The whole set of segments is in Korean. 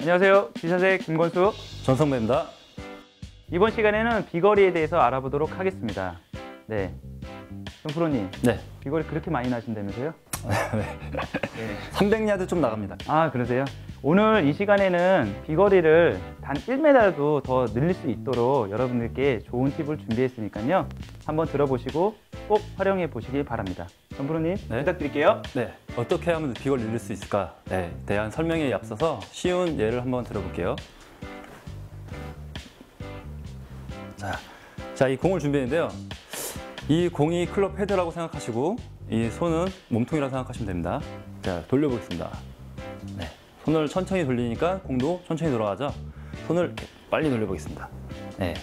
안녕하세요. 기사색 김건수. 전성배입니다. 이번 시간에는 비거리에 대해서 알아보도록 하겠습니다. 네. 정프로님, 네. 비거리 그렇게 많이 나신다면서요? 네. 300야드 좀 나갑니다. 아, 그러세요? 오늘 이 시간에는 비거리를 단 1m라도 더 늘릴 수 있도록 여러분들께 좋은 팁을 준비했으니까요. 한번 들어보시고 꼭 활용해 보시길 바랍니다. 정프로님, 네. 부탁드릴게요. 네. 어떻게 하면 비걸 늘릴 수 있을까? 네. 대한 설명에 앞서서 쉬운 예를 한번 들어볼게요. 자, 자, 이 공을 준비했는데요. 이 공이 클럽 헤드라고 생각하시고 이 손은 몸통이라고 생각하시면 됩니다. 자, 돌려보겠습니다. 네. 손을 천천히 돌리니까 공도 천천히 돌아가죠. 손을 이렇게 빨리 돌려보겠습니다. 네.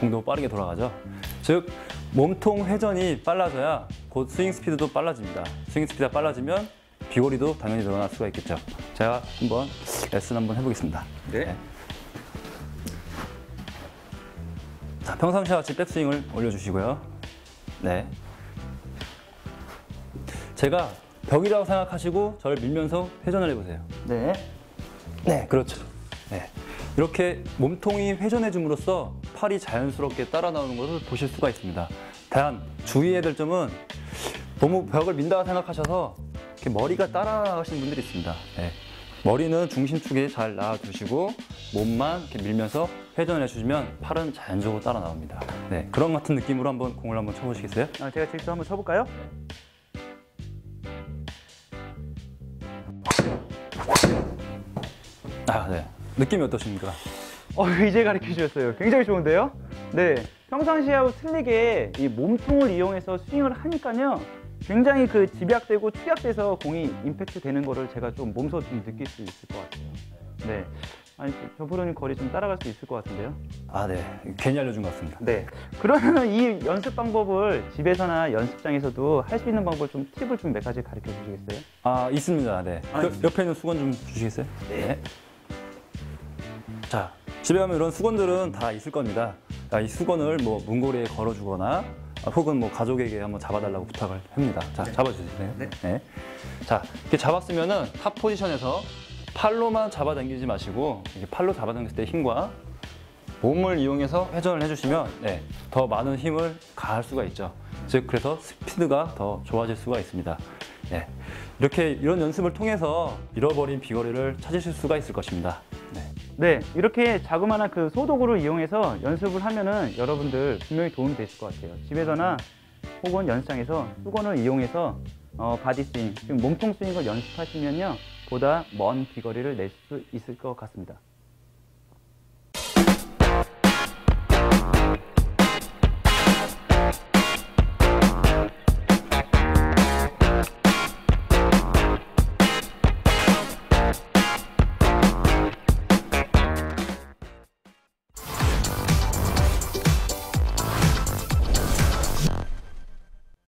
공도 빠르게 돌아가죠. 즉 몸통 회전이 빨라져야 곧 스윙 스피드도 빨라집니다. 스윙 스피드가 빨라지면 비거리도 당연히 늘어날 수가 있겠죠. 제가 한번 레슨 한번 해보겠습니다. 네. 자, 평상시와 같이 백스윙을 올려주시고요. 네. 제가 벽이라고 생각하시고 저를 밀면서 회전을 해보세요. 네. 네, 그렇죠. 네. 이렇게 몸통이 회전해 줌으로써 팔이 자연스럽게 따라 나오는 것을 보실 수가 있습니다. 단 주의해야 될 점은 너무 벽을 민다고 생각하셔서 이렇게 머리가 따라 나가시는 분들이 있습니다. 네. 머리는 중심축에 잘 놔두시고 몸만 이렇게 밀면서 회전해 주시면 팔은 자연적으로 따라 나옵니다. 네, 그런 같은 느낌으로 한번 공을 한번 쳐보시겠어요? 아, 제가 직접 한번 쳐볼까요? 아, 네. 느낌이 어떠십니까? 어, 이제 가르쳐 주셨어요. 굉장히 좋은데요? 네. 평상시하고 틀리게 이 몸통을 이용해서 스윙을 하니까요. 굉장히 그 집약되고 축약돼서 공이 임팩트 되는 거를 제가 좀 몸소 좀 느낄 수 있을 것 같아요. 네. 아니, 저프로님 거리 좀 따라갈 수 있을 것 같은데요? 아, 네. 괜히 알려준 것 같습니다. 네. 그러면 이 연습 방법을 집에서나 연습장에서도 할 수 있는 방법 좀 팁을 좀 몇 가지 가르쳐 주시겠어요? 아 있습니다. 네. 아, 그. 옆에 있는 수건 좀 주시겠어요? 네. 자 집에 가면 이런 수건들은 다 있을 겁니다. 자, 이 수건을 뭐 문고리에 걸어주거나 아, 혹은 뭐 가족에게 한번 잡아달라고 부탁을 합니다. 자 잡아주세요. 네. 자 이렇게 잡았으면은 탑 포지션에서 팔로만 잡아당기지 마시고 이렇게 팔로 잡아당겼을 때 힘과 몸을 이용해서 회전을 해주시면 네, 더 많은 힘을 가할 수가 있죠. 즉 그래서 스피드가 더 좋아질 수가 있습니다. 네, 이렇게 이런 연습을 통해서 잃어버린 비거리를 찾으실 수가 있을 것입니다. 네. 네, 이렇게 자그마한 그 소도구를 이용해서 연습을 하면은 여러분들 분명히 도움이 되실 것 같아요. 집에서나 혹은 연습장에서 수건을 이용해서 어, 바디 스윙, 지금 몸통 스윙을 연습하시면요, 보다 먼 비거리를 낼 수 있을 것 같습니다.